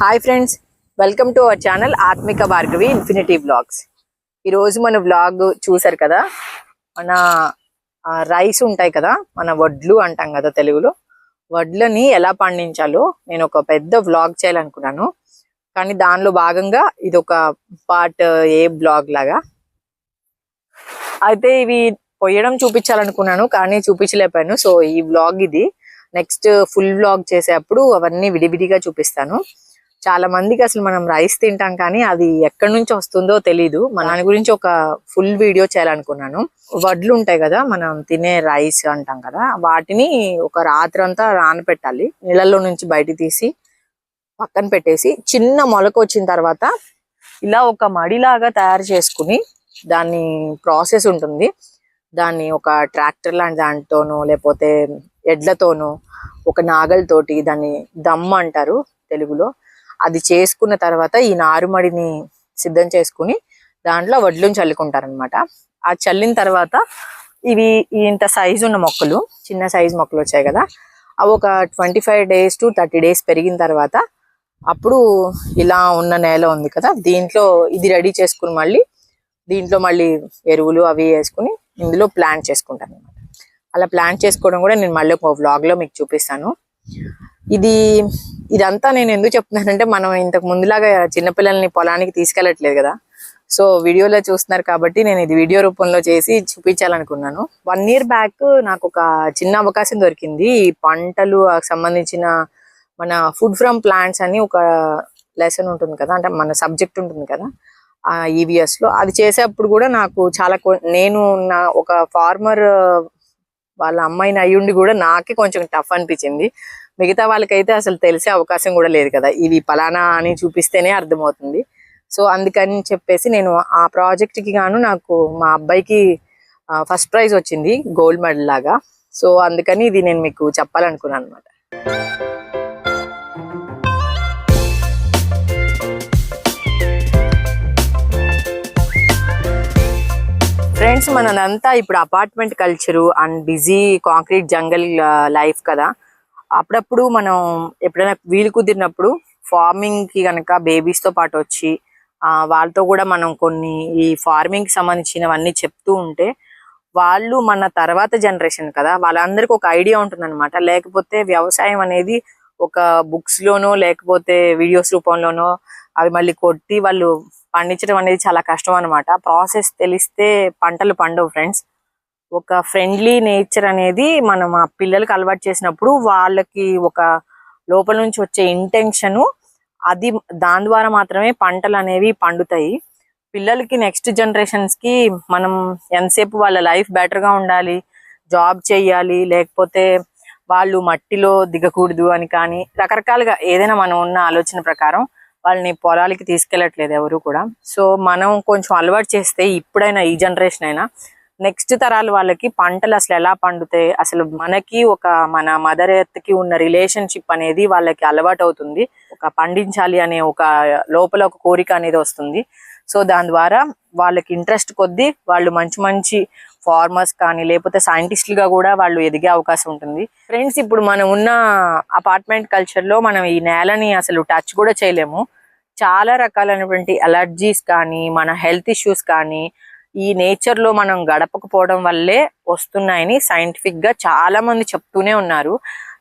Hi friends welcome to our channel Atmika Bhargavi infinity blogs ఈరోజు మన blog చూసారు కదా? మన రైస్ ఉంటాయి కదా? మన వడ్లు అంటాం కదా తెలుగులో. వడ్లని ఎలా పండించాలో నేను ఒక పెద్ద వ్లాగ్ చేయాలనుకున్నాను. కానీ దానిలో భాగంగా ఇది ఒక పార్ట్ ఏ బ్లాగ్ లాగా. అయితే ఇవి పొయ్యడం చూపించాలనుకున్నాను కానీ చూపించలేకపోయాను. సో ఈ వ్లాగ్ ఇది. నెక్స్ట్ ఫుల్ వ్లాగ్ చేసేటప్పుడు అవన్నీ విడివిడిగా చూపిస్తాను. చాలా మందికి అసలు మనం రైస్ తింటాం కానీ అది ఎక్కడి నుంచి వస్తుందో తెలీదు. మన దాని గురించి ఒక ఫుల్ వీడియో చేయాలనుకున్నాను. వడ్లు ఉంటాయి కదా మనం తినే రైస్ అంటాం కదా వాటిని ఒక రాత్రి అంతా రానపెట్టాలి నీళ్ళల్లో నుంచి బయట తీసి పక్కన పెట్టేసి చిన్న మొలక వచ్చిన తర్వాత ఇలా ఒక మడిలాగా తయారు చేసుకుని దాన్ని ప్రాసెస్ ఉంటుంది. దాన్ని ఒక ట్రాక్టర్ లాంటి దాంతోనో లేకపోతే ఎడ్లతోనో ఒక నాగలితోటి దాన్ని దమ్ అంటారు తెలుగులో. అది చేసుకున్న తర్వాత ఈ నారుమడిని సిద్ధం చేసుకుని దాంట్లో వడ్లను చల్లుకుంటారు అనమాట ఆ చల్లిన తర్వాత ఇవి ఇంత సైజు ఉన్న మొక్కలు చిన్న సైజు మొక్కలు వచ్చాయి కదా అవి ఒక twenty five days to thirty days పెరిగిన తర్వాత అప్పుడు ఇలా ఉన్న నేల ఉంది కదా దీంట్లో ఇది రెడీ చేసుకుని మళ్ళీ దీంట్లో మళ్ళీ ఎరువులు అవి వేసుకుని ఇందులో ప్లాంట్ చేసుకుంటాను అనమాట అలా ప్లాంట్ చేసుకోవడం కూడా నేను మళ్ళీ ఒక వ్లాగ్లో మీకు చూపిస్తాను. ఇది ఇదంతా నేను ఎందుకు చెప్తున్నానంటే మనం ఇంతకు ముందులాగా చిన్నపిల్లల్ని పొలానికి తీసుకెళ్ళట్లేదు కదా. సో వీడియోలో చూస్తున్నారు కాబట్టి నేను ఇది వీడియో రూపంలో చేసి చూపించాలనుకున్నాను. వన్ ఇయర్ బ్యాక్ నాకు ఒక చిన్న అవకాశం దొరికింది. పంటలు సంబంధించిన మన ఫుడ్ ఫ్రమ్ ప్లాంట్స్ అని ఒక లెసన్ ఉంటుంది కదా. అంటే మన సబ్జెక్ట్ ఉంటుంది కదా. ఆ ఈవీఎస్లో అది చేసేటప్పుడు కూడా నాకు చాలా నేను నా ఒక ఫార్మర్ వాళ్ళ అమ్మాయిని అయ్యుండి కూడా నాకే కొంచెం టఫ్ అనిపించింది. మిగతా వాళ్ళకైతే అసలు తెలిసే అవకాశం కూడా లేదు కదా. ఇది పలానా అని చూపిస్తేనే అర్థమవుతుంది. సో అందుకని చెప్పేసి నేను ఆ ప్రాజెక్ట్కి గాను నాకు మా అబ్బాయికి ఫస్ట్ ప్రైజ్ వచ్చింది గోల్డ్ మెడల్ లాగా. సో అందుకని ఇది నేను మీకు చెప్పాలనుకున్నాను అనమాట ఫ్రెండ్స్ మనదంతా ఇప్పుడు apartment culture and busy concrete jungle life కదా. అప్పుడప్పుడు మనం ఎప్పుడైనా వీలు కుదిరినప్పుడు ఫార్మింగ్కి కనుక బేబీస్తో పాటు వచ్చి ఆ, వాళ్ళతో కూడా మనం కొన్ని ఈ ఫార్మింగ్కి సంబంధించినవన్నీ చెప్తూ ఉంటే వాళ్ళు మన తర్వాత జనరేషన్ కదా వాళ్ళందరికీ ఒక ఐడియా ఉంటుందన్నమాట. లేకపోతే వ్యవసాయం అనేది ఒక బుక్స్ లోనో లేకపోతే వీడియోస్ రూపంలోనో అవి మళ్ళీ కొట్టి వాళ్ళు పండించడం అనేది చాలా కష్టం అనమాట ప్రాసెస్ తెలిస్తే పంటలు పండవు ఫ్రెండ్స్ ఒక ఫ్రెండ్లీ నేచర్ అనేది మనం ఆ పిల్లలకి అలవాటు చేసినప్పుడు వాళ్ళకి ఒక లోపల నుంచి వచ్చే ఇంటెన్షన్ అది దాని ద్వారా మాత్రమే పంటలు అనేవి పండుతాయి. పిల్లలకి నెక్స్ట్ జనరేషన్స్కి మనం ఎంతసేపు వాళ్ళ లైఫ్ బెటర్గా ఉండాలి జాబ్ చేయాలి లేకపోతే వాళ్ళు మట్టిలో దిగకూడదు అని కానీ రకరకాలుగా ఏదైనా మనం ఉన్న ఆలోచన ప్రకారం వాళ్ళని పొలాలకి తీసుకెళ్ళట్లేదు ఎవరు కూడా. సో మనం కొంచెం అలవాటు చేస్తే ఇప్పుడైనా ఈ జనరేషన్ అయినా నెక్స్ట్ తరాల వాళ్ళకి పంటలు అసలు ఎలా పండుతాయి? అసలు మనకి ఒక మన మదర్ ఎర్త్కి ఉన్న రిలేషన్షిప్ అనేది వాళ్ళకి అలవాటు అవుతుంది. ఒక పండించాలి అనే ఒక లోపల ఒక కోరిక అనేది వస్తుంది. సో దాని ద్వారా వాళ్ళకి ఇంట్రెస్ట్ కొద్దీ వాళ్ళు మంచి మంచి ఫార్మర్స్ కానీ లేకపోతే సైంటిస్టులుగా కూడా వాళ్ళు ఎదిగే అవకాశం ఉంటుంది. ఫ్రెండ్స్ ఇప్పుడు మనం ఉన్న అపార్ట్మెంట్ కల్చర్లో మనం ఈ నేలని అసలు టచ్ కూడా చేయలేము. చాలా రకాలైనటువంటి అలర్జీస్ కానీ మన హెల్త్ ఇష్యూస్ కానీ ఈ నేచర్లో మనం గడపకపోవడం వల్లే వస్తున్నాయని సైంటిఫిక్గా చాలా మంది చెప్తూనే ఉన్నారు.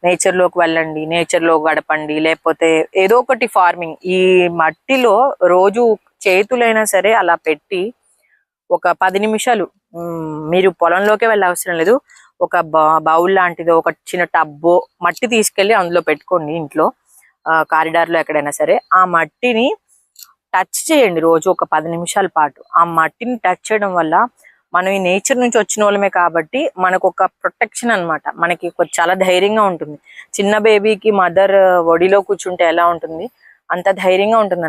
నేచర్లోకి వెళ్ళండి నేచర్లో గడపండి లేకపోతే ఏదో ఒకటి ఫార్మింగ్ ఈ మట్టిలో రోజు చేతులైనా సరే అలా పెట్టి ఒక పది నిమిషాలు మీరు పొలంలోకే వెళ్ళ అవసరం లేదు. ఒక బౌల్ లాంటిదో ఒక చిన్న టబ్బో మట్టి తీసుకెళ్ళి అందులో పెట్టుకోండి ఇంట్లో. కారిడార్లో ఎక్కడైనా సరే. ఆ మట్టిని టచ్ చేయండి రోజు ఒక పది నిమిషాల పాటు. ఆ మట్టిని టచ్ చేయడం వల్ల మనం ఈ నేచర్ నుంచి వచ్చిన వాళ్ళమే కాబట్టి మనకు ఒక ప్రొటెక్షన్ అన్నమాట. మనకి చాలా ధైర్యంగా ఉంటుంది. చిన్న బేబీకి మదర్ ఒడిలో కూర్చుంటే ఎలా ఉంటుంది? అంత ధైర్యంగా ఉంటుంది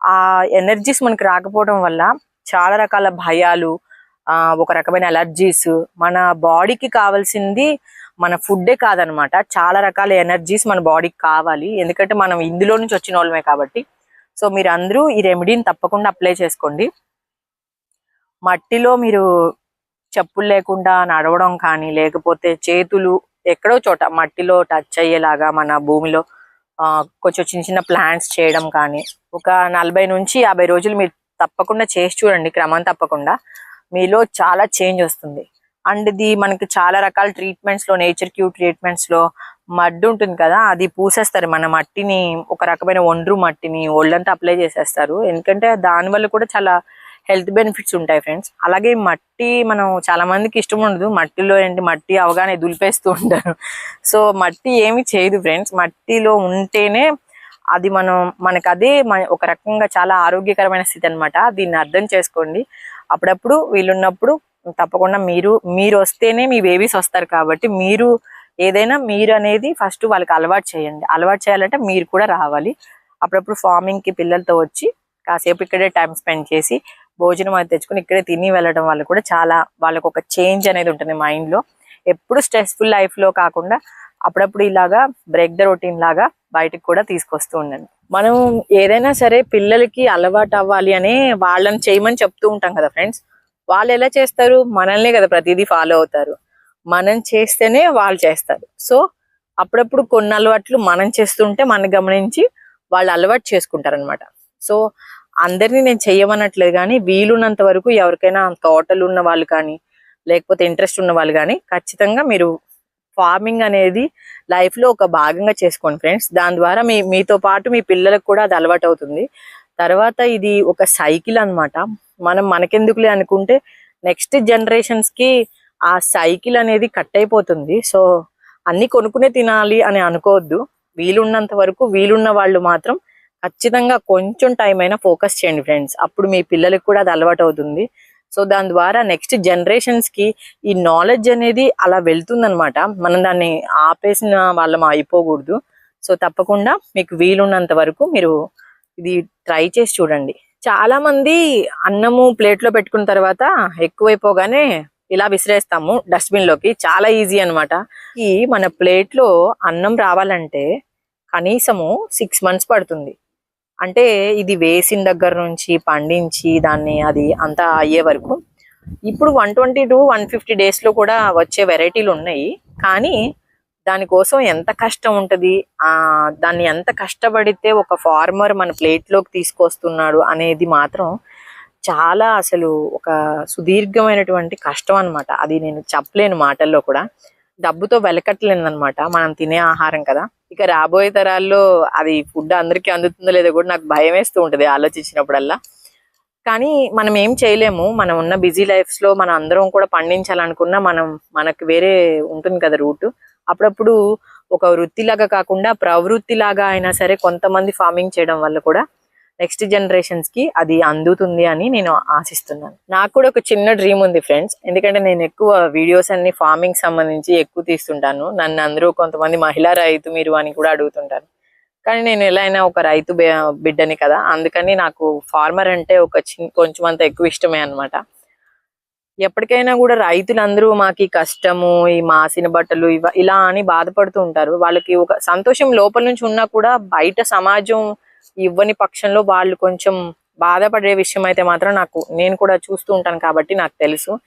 ఆ ఎనర్జీస్ మనకి రాకపోవడం వల్ల చాలా రకాల భయాలు ఆ ఒక రకమైన అలర్జీస్ మన బాడీకి కావాల్సింది మన ఫుడ్డే కాదనమాట చాలా రకాల ఎనర్జీస్ మన బాడీకి కావాలి. ఎందుకంటే మనం ఇందులో నుంచి వచ్చిన వాళ్ళమే కాబట్టి సో మీరు అందరూ ఈ రెమెడీని తప్పకుండా అప్లై చేసుకోండి. మట్టిలో మీరు చెప్పులు లేకుండా నడవడం కానీ లేకపోతే చేతులు ఎక్కడో చోట మట్టిలో టచ్ అయ్యేలాగా మన భూమిలో కొంచెం చిన్న చిన్న ప్లాంట్స్ చేయడం కానీ ఒక నలభై నుంచి యాభై రోజులు మీరు తప్పకుండా చేసి చూడండి క్రమం తప్పకుండా. మీలో చాలా చేంజ్ వస్తుంది. అండ్ ఇది మనకి చాలా రకాల ట్రీట్మెంట్స్లో నేచర్ క్యూ ట్రీట్మెంట్స్లో మడ్డు ఉంటుంది కదా అది పూసేస్తారు. మన మట్టిని ఒక రకమైన ఒండ్రు మట్టిని ఒళ్ళంతా అప్లై చేసేస్తారు. ఎందుకంటే దాని వల్ల కూడా చాలా హెల్త్ బెనిఫిట్స్ ఉంటాయి ఫ్రెండ్స్. అలాగే మట్టి మనం చాలా మందికి ఇష్టం ఉండదు. మట్టిలో ఏంటి మట్టి అవగానే దులిపేస్తూ ఉంటారు. సో మట్టి ఏమి చేయదు ఫ్రెండ్స్. మట్టిలో ఉంటేనే అది మనం మనకు అదే ఒక రకంగా చాలా ఆరోగ్యకరమైన స్థితి అనమాట దీన్ని అర్థం చేసుకోండి. అప్పుడప్పుడు వీళ్ళున్నప్పుడు తప్పకుండా మీరు మీరు వస్తేనే మీ బేబీస్ వస్తారు కాబట్టి మీరు ఏదైనా మీరు అనేది ఫస్ట్ వాళ్ళకి అలవాటు చేయండి. అలవాటు చేయాలంటే మీరు కూడా రావాలి. అప్పుడప్పుడు ఫార్మింగ్కి పిల్లలతో వచ్చి కాసేపు ఇక్కడే టైం స్పెండ్ చేసి భోజనం అది తెచ్చుకుని ఇక్కడే తిని వెళ్ళడం వల్ల కూడా చాలా వాళ్ళకు ఒక చేంజ్ అనేది ఉంటుంది మైండ్లో. ఎప్పుడు స్ట్రెస్ఫుల్ లైఫ్లో కాకుండా అప్పుడప్పుడు ఇలాగా బ్రేక్ ద రొటీన్ లాగా బయటకు కూడా తీసుకొస్తూ ఉండండి. మనం ఏదైనా సరే పిల్లలకి అలవాటు అవ్వాలి అని వాళ్ళని చేయమని చెప్తూ ఉంటాం కదా ఫ్రెండ్స్ వాళ్ళు ఎలా చేస్తారు? మనల్నే కదా ప్రతిదీ ఫాలో అవుతారు. మనం చేస్తేనే వాళ్ళు చేస్తారు. సో అప్పుడప్పుడు కొన్ని అలవాట్లు మనం చేస్తుంటే మనం గమనించి వాళ్ళు అలవాటు చేసుకుంటారనమాట సో అందరినీ నేను చెయ్యమనట్లేదు కానీ వీలున్నంత వరకు ఎవరికైనా తోటలు ఉన్న వాళ్ళు కానీ లేకపోతే ఇంట్రెస్ట్ ఉన్న వాళ్ళు కానీ ఖచ్చితంగా మీరు ఫార్మింగ్ అనేది లైఫ్లో ఒక భాగంగా చేసుకోండి ఫ్రెండ్స్. దాని ద్వారా మీ మీతో పాటు మీ పిల్లలకు కూడా అది అలవాటు అవుతుంది. తర్వాత ఇది ఒక సైకిల్ అన్నమాట. మనం మనకెందుకులే అనుకుంటే నెక్స్ట్ జనరేషన్స్కి ఆ సైకిల్ అనేది కట్ అయిపోతుంది. సో అన్ని కొనుక్కునే తినాలి అని అనుకోవద్దు. వీలున్నంత వరకు వీలున్న వాళ్ళు మాత్రం ఖచ్చితంగా కొంచెం టైం అయినా ఫోకస్ చేయండి ఫ్రెండ్స్ అప్పుడు మీ పిల్లలకు కూడా అది అలవాటు అవుతుంది. సో దాని ద్వారా నెక్స్ట్ జనరేషన్స్కి ఈ నాలెడ్జ్ అనేది అలా వెళ్తుందనమాట మనం దాన్ని ఆపేసిన వాళ్ళం అయిపోకూడదు. సో తప్పకుండా మీకు వీలున్నంత వరకు మీరు ఇది ట్రై చేసి చూడండి. చాలా మంది అన్నము ప్లేట్లో పెట్టుకున్న తర్వాత ఎక్కువైపోగానే ఇలా విసిరేస్తాము డస్ట్బిన్లోకి చాలా ఈజీ అన్నమాట. ఈ మన ప్లేట్లో అన్నం రావాలంటే కనీసము సిక్స్ మంత్స్ పడుతుంది. అంటే ఇది వేసిన దగ్గర నుంచి పండించి దాన్ని అది అంతా అయ్యే వరకు. ఇప్పుడు one twenty two one fifty డేస్లో కూడా వచ్చే వెరైటీలు ఉన్నాయి. కానీ దానికోసం ఎంత కష్టం ఉంటుంది? ఆ దాన్ని ఎంత కష్టపడితే ఒక ఫార్మర్ మన ప్లేట్లోకి తీసుకొస్తున్నాడు అనేది మాత్రం చాలా అసలు ఒక సుదీర్ఘమైనటువంటి కష్టం అనమాట అది నేను చెప్పలేను మాటల్లో కూడా. డబ్బుతో వెలకట్టలేనమాట మనం తినే ఆహారం కదా. ఇక రాబోయే తరాల్లో అది ఫుడ్ అందరికీ అందుతుందో లేదో కూడా నాకు భయం వేస్తూ ఉంటుంది ఆలోచించినప్పుడల్లా. కానీ మనం ఏం చేయలేము. మనం ఉన్న బిజీ లైఫ్స్లో మనం అందరం కూడా పండించాలనుకున్నా మనం మనకు వేరే ఉంటుంది కదా రూట్. అప్పుడప్పుడు ఒక వృత్తిలాగా కాకుండా ప్రవృత్తిలాగా అయినా సరే కొంతమంది ఫార్మింగ్ చేయడం వల్ల కూడా నెక్స్ట్ జనరేషన్స్కి అది అందుతుంది అని నేను ఆశిస్తున్నాను. నాకు కూడా ఒక చిన్న డ్రీమ్ ఉంది ఫ్రెండ్స్ ఎందుకంటే నేను ఎక్కువ వీడియోస్ అన్ని ఫార్మింగ్ సంబంధించి ఎక్కువ తీస్తుంటాను. నన్ను అందరూ కొంతమంది మహిళా రైతు మీరు అని కూడా అడుగుతుంటారు. కానీ నేను ఎలా అయినా ఒక రైతు బిడ్డని కదా అందుకని నాకు ఫార్మర్ అంటే ఒక చిన్న కొంచెం అంత ఎక్కువ ఇష్టమే అన్నమాట. ఎప్పటికైనా కూడా రైతులందరూ మాకు ఈ కష్టము ఈ మాసిన బట్టలు ఇవ ఇలా అని బాధపడుతూ ఉంటారు. వాళ్ళకి ఒక సంతోషం లోపల నుంచి ఉన్నా కూడా బయట సమాజం ఇవ్వని పక్షంలో వాళ్ళు కొంచెం బాధపడే విషయం అయితే మాత్రం నాకు నేను కూడా చూస్తూ ఉంటాను కాబట్టి నాకు తెలుసు.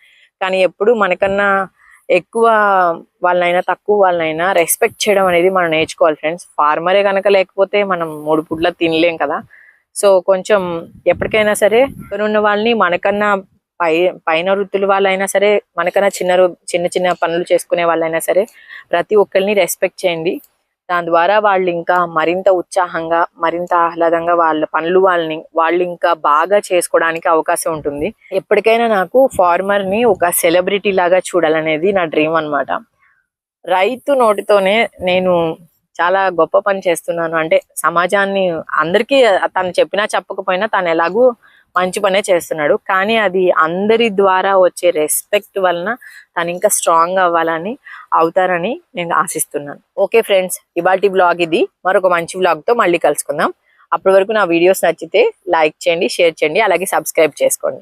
కానీ ఎప్పుడు మనకన్నా ఎక్కువ వాళ్ళనైనా తక్కువ వాళ్ళనైనా రెస్పెక్ట్ చేయడం అనేది మనం నేర్చుకోవాలి ఫ్రెండ్స్ ఫార్మరే కనుక లేకపోతే మనం మూడు పుట్ల తినలేం కదా. సో కొంచెం ఎప్పటికైనా సరే ఉన్న వాళ్ళని మనకన్నా పై పైన వృత్తుల వాళ్ళైనా సరే మనకన్నా చిన్న రు- చిన్న చిన్న పనులు చేసుకునే వాళ్ళైనా సరే ప్రతి ఒక్కరిని రెస్పెక్ట్ చేయండి. దాని ద్వారా వాళ్ళు ఇంకా మరింత ఉత్సాహంగా మరింత ఆహ్లాదంగా వాళ్ళ పనులు వాళ్ళని వాళ్ళు ఇంకా బాగా చేసుకోవడానికి అవకాశం ఉంటుంది. ఎప్పటికైనా నాకు ఫార్మర్ని ఒక సెలబ్రిటీ లాగా చూడాలనేది నా డ్రీమ్ అన్నమాట. రైతు నోటితోనే నేను చాలా గొప్ప పని చేస్తున్నాను. అంటే సమాజాన్ని అందరికీ తను చెప్పినా చెప్పకపోయినా తను ఎలాగూ మంచి పనే చేస్తున్నాడు. కానీ అది అందరి ద్వారా వచ్చే రెస్పెక్ట్ వలన తను ఇంకా స్ట్రాంగ్ అవ్వాలని అవుతారని నేను ఆశిస్తున్నాను. ఓకే ఫ్రెండ్స్ ఇవాటి బ్లాగ్ ఇది. మరొక మంచి బ్లాగ్తో మళ్ళీ కలుసుకుందాం. అప్పటి వరకు నా వీడియోస్ నచ్చితే లైక్ చేయండి షేర్ చేయండి అలాగే సబ్స్క్రైబ్ చేసుకోండి.